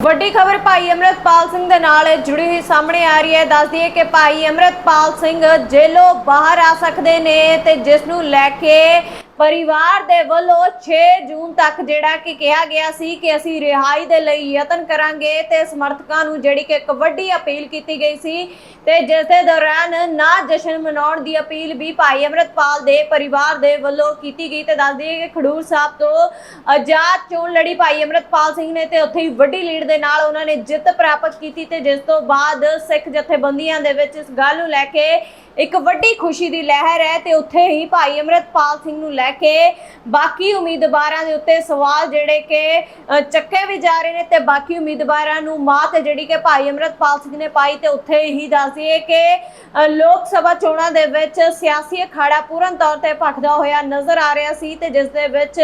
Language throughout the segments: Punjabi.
ਵੱਡੀ ਖਬਰ ਭਾਈ ਅਮਰਤਪਾਲ ਸਿੰਘ ਦੇ ਨਾਲ ਜੁੜੀ ਹੋਈ ਸਾਹਮਣੇ ਆ ਰਹੀ ਹੈ। ਦੱਸ ਦਈਏ ਕਿ ਭਾਈ ਅਮਰਤਪਾਲ ਸਿੰਘ ਜੇਲੋਂ ਬਾਹਰ ਆ ਸਕਦੇ ਨੇ ਤੇ ਜਿਸ ਨੂੰ ਲੈ ਕੇ ਪਰਿਵਾਰ ਦੇ ਵੱਲੋਂ 6 ਜੂਨ ਤੱਕ ਜਿਹੜਾ ਕਿ ਕਿਹਾ ਗਿਆ ਸੀ ਕਿ ਅਸੀਂ ਰਿਹਾਈ ਦੇ ਲਈ ਯਤਨ ਕਰਾਂਗੇ ਤੇ ਸਮਰਥਕਾਂ ਨੂੰ ਜਿਹੜੀ ਕਿ ਇੱਕ ਵੱਡੀ ਅਪੀਲ ਕੀਤੀ ਗਈ ਸੀ ਤੇ ਜਿਸ ਦੇ ਦੌਰਾਨ ਨਾ ਜਸ਼ਨ ਮਨਾਉਣ ਦੀ ਅਪੀਲ ਵੀ ਭਾਈ ਅਮਰਤਪਾਲ ਦੇ ਪਰਿਵਾਰ ਦੇ ਵੱਲੋਂ ਕੀਤੀ ਗਈ ਤੇ ਦੱਸ ਦਈਏ ਕਿ ਖਡੂਰ ਸਾਹਿਬ ਤੋਂ ਆਜ਼ਾਦ ਚੋਣ ਲੜੀ ਭਾਈ ਅਮਰਤਪਾਲ ਸਿੰਘ ਨੇ ਤੇ ਉੱਥੇ ਹੀ ਵੱਡੀ ਲੀਡ ਦੇ ਨਾਲ ਉਹਨਾਂ ਨੇ ਜਿੱਤ ਪ੍ਰਾਪਤ ਕੀਤੀ ਤੇ ਜਿਸ ਤੋਂ ਬਾਅਦ ਸਿੱਖ ਜਥੇਬੰਦੀਆਂ ਦੇ ਵਿੱਚ ਇਸ ਗੱਲ ਨੂੰ ਲੈ ਕੇ ਇੱਕ ਵੱਡੀ ਖੁਸ਼ੀ ਦੀ ਲਹਿਰ ਹੈ ਤੇ ਉੱਥੇ ਹੀ ਭਾਈ ਅਮਰਤਪਾਲ ਸਿੰਘ ਨੂੰ ਲੈ ਕੇ ਬਾਕੀ ਉਮੀਦਵਾਰਾਂ ਦੇ ਉੱਤੇ ਸਵਾਲ ਜਿਹੜੇ ਕਿ ਚੱਕੇ ਵੀ ਜਾ ਰਹੇ ਨੇ ਤੇ ਬਾਕੀ ਉਮੀਦਵਾਰਾਂ ਨੂੰ ਮਾਤ ਜਿਹੜੀ ਕਿ ਭਾਈ ਅਮਰਤਪਾਲ ਸਿੰਘ ਨੇ ਪਾਈ ਤੇ ਉੱਥੇ ਹੀ ਦੱਸ ਦਈਏ ਕਿ ਲੋਕ ਸਭਾ ਚੋਣਾਂ ਦੇ ਵਿੱਚ ਸਿਆਸੀ ਅਖਾੜਾ ਪੂਰਨ ਤੌਰ ਤੇ ਭਖਦਾ ਹੋਇਆ ਨਜ਼ਰ ਆ ਰਿਹਾ ਸੀ ਤੇ ਜਿਸ ਦੇ ਵਿੱਚ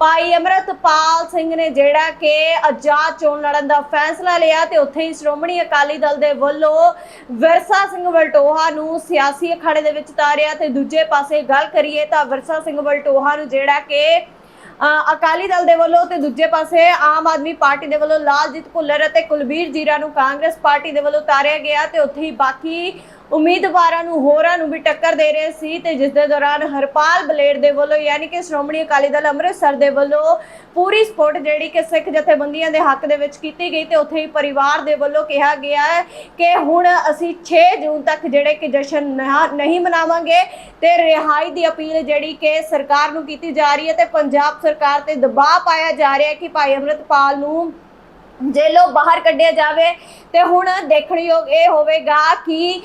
ਭਾਈ ਅਮਰਤਪਾਲ ਸਿੰਘ ਨੇ ਜਿਹੜਾ ਕਿ ਆਜ਼ਾਦ ਚੋਣ ਲੜਨ ਦਾ ਫੈਸਲਾ ਲਿਆ ਤੇ ਉੱਥੇ ਹੀ ਸ਼੍ਰੋਮਣੀ ਅਕਾਲੀ ਦਲ ਦੇ ਵੱਲੋਂ ਵਿਰਸਾ ਸਿੰਘ ਵਲਟੋਹਾ ਨੂੰ ਸਿਆਸੀ ਅਖਾੜੇ ਦੇ ਵਿੱਚ ਤਾਰਿਆ ਤੇ ਦੂਜੇ ਪਾਸੇ ਗੱਲ ਕਰੀਏ ਤਾਂ ਵਿਰਸਾ ਸਿੰਘ ਵਲਟੋਹਾ ਨੂੰ ਜਿਹੜਾ ਕਿ ਅ, ਅਕਾਲੀ ਦਲ ਦੇ ਵੱਲੋਂ ਤੇ ਦੂਜੇ ਪਾਸੇ ਆਮ ਆਦਮੀ ਪਾਰਟੀ ਦੇ ਵੱਲੋਂ ਲਾਲਜੀਤ ਭੁੱਲਰ ਅਤੇ ਕੁਲਬੀਰ ਜੀਰਾ ਨੂੰ ਕਾਂਗਰਸ ਪਾਰਟੀ ਦੇ ਵੱਲੋਂ ਤਾਰਿਆ ਗਿਆ ਤੇ ਉੱਥੇ ਹੀ ਬਾਕੀ ਉਮੀਦਵਾਰਾਂ ਨੂੰ, ਹੋਰਾਂ ਨੂੰ ਵੀ ਟੱਕਰ ਦੇ ਰਹੇ ਸੀ ਤੇ ਜਿਸ ਦੇ ਦੌਰਾਨ ਹਰਪਾਲ ਬਲੇਡ ਦੇ ਵੱਲੋਂ ਯਾਨੀ ਕਿ ਸ਼੍ਰੋਮਣੀ ਅਕਾਲੀ ਦਲ ਅੰਮ੍ਰਿਤਸਰ ਦੇ ਵੱਲੋਂ ਪੂਰੀ ਸਪੋਰਟ ਜਿਹੜੀ ਕਿ ਸਿੱਖ ਜਥੇਬੰਦੀਆਂ ਦੇ ਹੱਕ ਦੇ ਵਿੱਚ ਕੀਤੀ ਗਈ ਤੇ ਉੱਥੇ ਹੀ ਪਰਿਵਾਰ ਦੇ ਵੱਲੋਂ ਕਿਹਾ ਗਿਆ ਹੈ ਕਿ ਹੁਣ ਅਸੀਂ 6 ਜੂਨ ਤੱਕ ਜਿਹੜੇ ਕਿ ਜਸ਼ਨ ਨਹੀਂ ਮਨਾਵਾਂਗੇ ਤੇ ਰਿਹਾਈ ਦੀ ਅਪੀਲ ਜਿਹੜੀ ਕਿ ਸਰਕਾਰ ਨੂੰ ਕੀਤੀ ਜਾ ਰਹੀ ਹੈ ਤੇ ਪੰਜਾਬ ਸਰਕਾਰ ਤੇ ਦਬਾਅ ਪਾਇਆ ਜਾ ਰਿਹਾ ਹੈ ਕਿ ਭਾਈ ਅਮਰਤਪਾਲ ਨੂੰ ਜੇਲੋਂ ਬਾਹਰ ਕੱਢਿਆ ਜਾਵੇ ਤੇ ਹੁਣ ਦੇਖਣਯੋਗ ਇਹ ਹੋਵੇਗਾ ਕਿ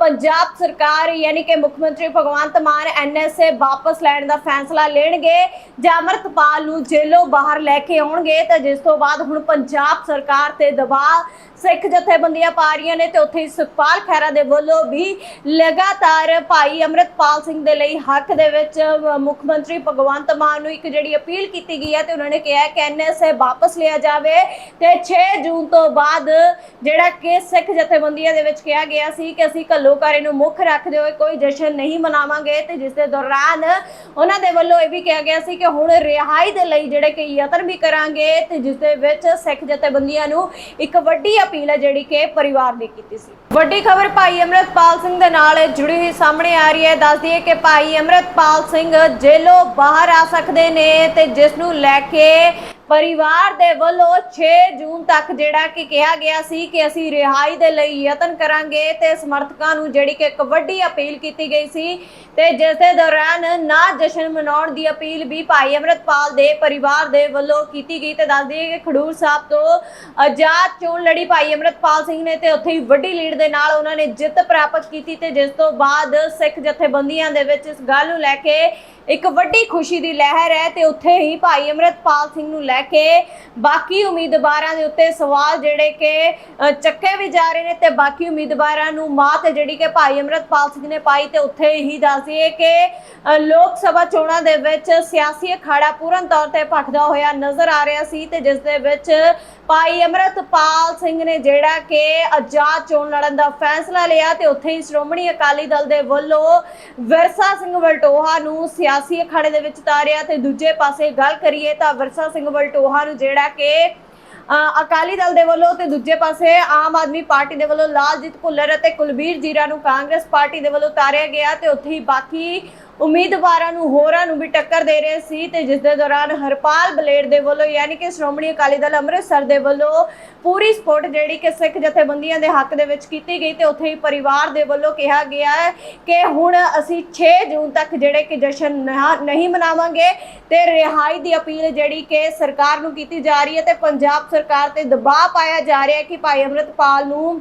ਪੰਜਾਬ ਸਰਕਾਰ ਯਾਨੀ ਕਿ ਮੁੱਖ ਮੰਤਰੀ ਭਗਵੰਤ ਮਾਨ ਐਨਐਸਏ ਵਾਪਸ ਲੈਣ ਦਾ ਫੈਸਲਾ ਲੈਣਗੇ ਜਾਂ ਅਮਰਤਪਾਲ ਨੂੰ ਜੇਲੋਂ ਬਾਹਰ ਲੈ ਕੇ ਆਉਣਗੇ ਤਾਂ ਜਿਸ ਤੋਂ ਬਾਅਦ ਹੁਣ ਪੰਜਾਬ ਸਰਕਾਰ ਤੇ ਦਬਾਅ, ਸਿੱਖ ਜਥੇਬੰਦੀਆਂ ਪਾ ਰਹੀਆਂ ਨੇ ਤੇ ਉੱਥੇ ਸੁਖਪਾਲ ਖਹਿਰਾ ਦੇ ਵੱਲੋਂ ਵੀ ਲਗਾਤਾਰ ਭਾਈ ਅਮਰਤਪਾਲ ਸਿੰਘ ਦੇ ਲਈ ਹੱਕ ਦੇ ਵਿੱਚ ਮੁੱਖ ਮੰਤਰੀ ਭਗਵੰਤ ਮਾਨ ਨੂੰ ਇੱਕ ਜਿਹੜੀ ਅਪੀਲ ਕੀਤੀ ਗਈ ਹੈ ਤੇ ਉਹਨਾਂ ਨੇ ਕਿਹਾ ਕਿ ਐਨਐਸਏ ਵਾਪਸ ਲਿਆ ਜਾਵੇ ਤੇ 6 ਜੂਨ ਤੋਂ ਬਾਅਦ ਜਿਹੜਾ ਕਿ ਸਿੱਖ ਜਥੇਬੰਦੀਆਂ ਦੇ ਵਿੱਚ ਕਿਹਾ ਗਿਆ ਸੀ ਕਿ ਅਸੀਂ ਘੱਲੋਕਾਰੇ ਨੂੰ ਮੁੱਖ ਰੱਖਦੇ ਹੋਏ ਕੋਈ ਜਸ਼ਨ ਨਹੀਂ ਮਨਾਵਾਂਗੇ ਤੇ ਜਿਸ ਦੇ ਦੌਰਾਨ ਉਹਨਾਂ ਦੇ ਵੱਲੋਂ ਇਹ ਵੀ ਕਿਹਾ ਗਿਆ ਸੀ ਕਿ ਹੁਣ ਰਿਹਾਈ ਦੇ ਲਈ ਜਿਹੜੇ ਕਿ ਯਤਨ ਵੀ ਕਰਾਂਗੇ ਤੇ ਜਿਸ ਦੇ ਵਿੱਚ ਸਿੱਖ ਜਥੇਬੰਦੀਆਂ ਨੂੰ ਇੱਕ ਵੱਡੀ ਅਪੀਲ ਹੈ ਜਿਹੜੀ ਕਿ ਪਰਿਵਾਰ ਨੇ ਕੀਤੀ ਸੀ। ਵੱਡੀ ਖਬਰ ਭਾਈ ਅਮਰਤਪਾਲ ਸਿੰਘ ਦੇ ਨਾਲ ਜੁੜੀ ਹੋਈ ਸਾਹਮਣੇ ਆ ਰਹੀ ਹੈ। ਦੱਸ ਦਈਏ ਕਿ ਭਾਈ ਅਮਰਤਪਾਲ ਸਿੰਘ ਜੇਲੋਂ ਬਾਹਰ ਆ ਸਕਦੇ ਨੇ ਤੇ ਜਿਸ ਨੂੰ ਲੈ ਕੇ ਪਰਿਵਾਰ ਦੇ ਵੱਲੋਂ 6 ਜੂਨ ਤੱਕ ਜਿਹੜਾ ਕਿ ਕਿਹਾ ਗਿਆ ਸੀ ਕਿ ਅਸੀਂ ਰਿਹਾਈ ਦੇ ਲਈ ਯਤਨ ਕਰਾਂਗੇ ਤੇ ਸਮਰਥਕਾਂ ਨੂੰ ਜਿਹੜੀ ਕਿ ਇੱਕ ਵੱਡੀ ਅਪੀਲ ਕੀਤੀ ਗਈ ਸੀ ਤੇ ਜਿਸ ਦੇ ਦੌਰਾਨ ਨਾ ਜਸ਼ਨ ਮਨਾਉਣ ਦੀ ਅਪੀਲ ਵੀ ਭਾਈ ਅਮਰਤਪਾਲ ਦੇ ਪਰਿਵਾਰ ਦੇ ਵੱਲੋਂ ਕੀਤੀ ਗਈ ਤੇ ਦੱਸ ਦਈਏ ਕਿ ਖਡੂਰ ਸਾਹਿਬ ਤੋਂ ਆਜ਼ਾਦ ਚੋਣ ਲੜੀ ਭਾਈ ਅਮਰਤਪਾਲ ਸਿੰਘ ਨੇ ਤੇ ਉੱਥੇ ਹੀ ਵੱਡੀ ਲੀਡ ਦੇ ਨਾਲ ਉਹਨਾਂ ਨੇ ਜਿੱਤ ਪ੍ਰਾਪਤ ਕੀਤੀ ਤੇ ਜਿਸ ਤੋਂ ਬਾਅਦ ਸਿੱਖ ਜਥੇਬੰਦੀਆਂ ਦੇ ਵਿੱਚ ਇਸ ਗੱਲ ਨੂੰ ਲੈ ਕੇ ਇੱਕ ਵੱਡੀ ਖੁਸ਼ੀ ਦੀ ਲਹਿਰ ਹੈ ਤੇ ਉੱਥੇ ਹੀ ਭਾਈ ਅਮਰਤਪਾਲ ਸਿੰਘ ਨੂੰ ਲੈ ਕੇ ਬਾਕੀ ਉਮੀਦਵਾਰਾਂ ਦੇ ਉੱਤੇ ਸਵਾਲ ਜਿਹੜੇ ਕਿ ਚੱਕੇ ਵੀ ਜਾ ਰਹੇ ਨੇ ਤੇ ਬਾਕੀ ਉਮੀਦਵਾਰਾਂ ਨੂੰ ਮਾਤ ਜਿਹੜੀ ਕਿ ਭਾਈ ਅਮਰਤਪਾਲ ਸਿੰਘ ਨੇ ਪਾਈ ਤੇ ਉੱਥੇ ਹੀ ਦੱਸ ਦਈਏ ਕਿ ਲੋਕ ਸਭਾ ਚੋਣਾਂ ਦੇ ਵਿੱਚ ਸਿਆਸੀ ਅਖਾੜਾ ਪੂਰਨ ਤੌਰ ਤੇ ਭਖਦਾ ਹੋਇਆ ਨਜ਼ਰ ਆ ਰਿਹਾ ਸੀ ਤੇ ਜਿਸ ਦੇ ਵਿੱਚ ਭਾਈ ਅਮਰਤਪਾਲ ਸਿੰਘ ਨੇ ਜਿਹੜਾ ਕਿ ਆਜ਼ਾਦ ਚੋਣ ਲੜਨ ਦਾ ਫੈਸਲਾ ਲਿਆ ਤੇ ਉੱਥੇ ਹੀ ਸ਼੍ਰੋਮਣੀ ਅਕਾਲੀ ਦਲ ਦੇ ਵੱਲੋਂ ਵਿਰਸਾ ਸਿੰਘ ਵਲਟੋਹਾ ਨੂੰ ਸਿਆਸੀ ਅਖਾੜੇ ਦੇ ਵਿੱਚ ਤਾਰਿਆ ਤੇ ਦੂਜੇ ਪਾਸੇ ਗੱਲ ਕਰੀਏ ਤਾਂ ਵਿਰਸਾ ਸਿੰਘ ਵਲਟੋਹਾ ਨੂੰ ਜਿਹੜਾ ਕਿ ਅਕਾਲੀ ਦਲ ਦੇ ਵੱਲੋਂ ਤੇ ਦੂਜੇ ਪਾਸੇ ਆਮ ਆਦਮੀ ਪਾਰਟੀ ਦੇ ਵੱਲੋਂ ਲਾਲਜੀਤ ਭੁੱਲਰ ਅਤੇ ਕੁਲਬੀਰ ਜੀਰਾ ਨੂੰ ਕਾਂਗਰਸ ਪਾਰਟੀ ਦੇ ਵੱਲੋਂ ਤਾਰਿਆ ਗਿਆ ਤੇ ਉੱਥੇ ਹੀ ਬਾਕੀ ਉਮੀਦਵਾਰਾਂ ਨੂੰ, ਹੋਰਾਂ ਨੂੰ ਵੀ ਟੱਕਰ ਦੇ ਰਹੇ ਸੀ ਤੇ ਜਿਸ ਦੇ ਦੌਰਾਨ ਹਰਪਾਲ ਬਲੇਡ ਦੇ ਵੱਲੋਂ ਯਾਨੀ ਕਿ ਸ਼੍ਰੋਮਣੀ ਅਕਾਲੀ ਦਲ ਅੰਮ੍ਰਿਤਸਰ ਦੇ ਵੱਲੋਂ ਪੂਰੀ ਸਪੋਰਟ ਜਿਹੜੀ ਕਿ ਸਿੱਖ ਜਥੇਬੰਦੀਆਂ ਦੇ ਹੱਕ ਦੇ ਵਿੱਚ ਕੀਤੀ ਗਈ ਤੇ ਉੱਥੇ ਹੀ ਪਰਿਵਾਰ ਦੇ ਵੱਲੋਂ ਕਿਹਾ ਗਿਆ ਹੈ ਕਿ ਹੁਣ ਅਸੀਂ 6 ਜੂਨ ਤੱਕ ਜਿਹੜੇ ਕਿ ਜਸ਼ਨ ਨਹੀਂ ਮਨਾਵਾਂਗੇ ਤੇ ਰਿਹਾਈ ਦੀ ਅਪੀਲ ਜਿਹੜੀ ਕਿ ਸਰਕਾਰ ਨੂੰ ਕੀਤੀ ਜਾ ਰਹੀ ਹੈ ਤੇ ਪੰਜਾਬ ਸਰਕਾਰ ਤੇ ਦਬਾਅ ਪਾਇਆ ਜਾ ਰਿਹਾ ਹੈ ਕਿ ਭਾਈ ਅਮਰਤਪਾਲ ਨੂੰ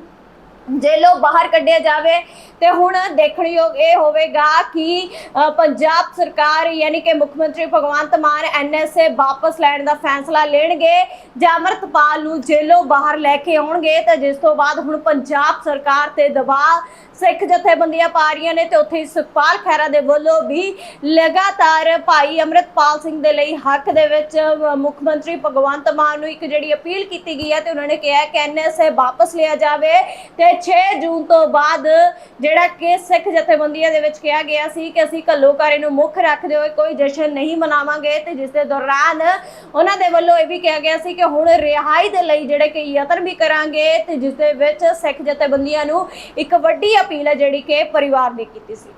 ਜੇਲੋਂ ਬਾਹਰ ਕੱਢਿਆ ਜਾਵੇ ਤੇ ਹੁਣ ਦੇਖਣਯੋਗ ਇਹ ਹੋਵੇਗਾ ਕਿ ਪੰਜਾਬ ਸਰਕਾਰ ਯਾਨੀ ਕਿ ਮੁੱਖ ਮੰਤਰੀ ਭਗਵੰਤ ਮਾਨ ਐਨਐਸਏ ਵਾਪਸ ਲੈਣ ਦਾ ਫੈਸਲਾ ਲੈਣਗੇ ਜਾਂ ਅਮਰਤਪਾਲ ਨੂੰ ਜੇਲੋਂ ਬਾਹਰ ਲੈ ਕੇ ਆਉਣਗੇ ਤਾਂ ਜਿਸ ਤੋਂ ਬਾਅਦ ਹੁਣ ਪੰਜਾਬ ਸਰਕਾਰ ਤੇ ਦਬਾਅ, ਸਿੱਖ ਜਥੇਬੰਦੀਆਂ ਪਾ ਰਹੀਆਂ ਨੇ ਤੇ ਉੱਥੇ ਹੀ ਸੁਖਪਾਲ ਖਹਿਰਾ ਦੇ ਵੱਲੋਂ ਵੀ ਲਗਾਤਾਰ ਭਾਈ ਅਮਰਤਪਾਲ ਸਿੰਘ ਦੇ ਲਈ ਹੱਕ ਦੇ ਵਿੱਚ ਮੁੱਖ ਮੰਤਰੀ ਭਗਵੰਤ ਮਾਨ ਨੂੰ ਇੱਕ ਜਿਹੜੀ ਅਪੀਲ ਕੀਤੀ ਗਈ ਹੈ ਤੇ ਉਹਨਾਂ ਨੇ ਕਿਹਾ ਕਿ ਐਨਐਸਏ ਵਾਪਸ ਲਿਆ ਜਾਵੇ ਤੇ 6 ਜੂਨ ਤੋਂ ਬਾਅਦ ਜਿਹੜਾ ਕਿ ਸਿੱਖ ਜਥੇਬੰਦੀਆਂ ਦੇ ਵਿੱਚ ਕਿਹਾ ਗਿਆ ਸੀ ਕਿ ਅਸੀਂ ਘੱਲੂਘਾਰੇ ਨੂੰ ਮੁੱਖ ਰੱਖਦੇ ਹੋਏ ਕੋਈ ਜਸ਼ਨ ਨਹੀਂ ਮਨਾਵਾਂਗੇ ਤੇ ਜਿਸ ਦੇ ਦੌਰਾਨ ਉਹਨਾਂ ਦੇ ਵੱਲੋਂ ਇਹ ਵੀ ਕਿਹਾ ਗਿਆ ਸੀ ਕਿ ਹੁਣ ਰਿਹਾਈ ਦੇ ਲਈ ਜਿਹੜੇ ਕਿ ਯਤਨ ਵੀ ਕਰਾਂਗੇ ਤੇ ਜਿਸ ਦੇ ਵਿੱਚ ਸਿੱਖ ਜਥੇਬੰਦੀਆਂ ਨੂੰ ਇੱਕ ਵੱਡੀ ਅਪੀਲ ਹੈ ਜਿਹੜੀ ਕਿ ਪਰਿਵਾਰ ਨੇ ਕੀਤੀ ਸੀ।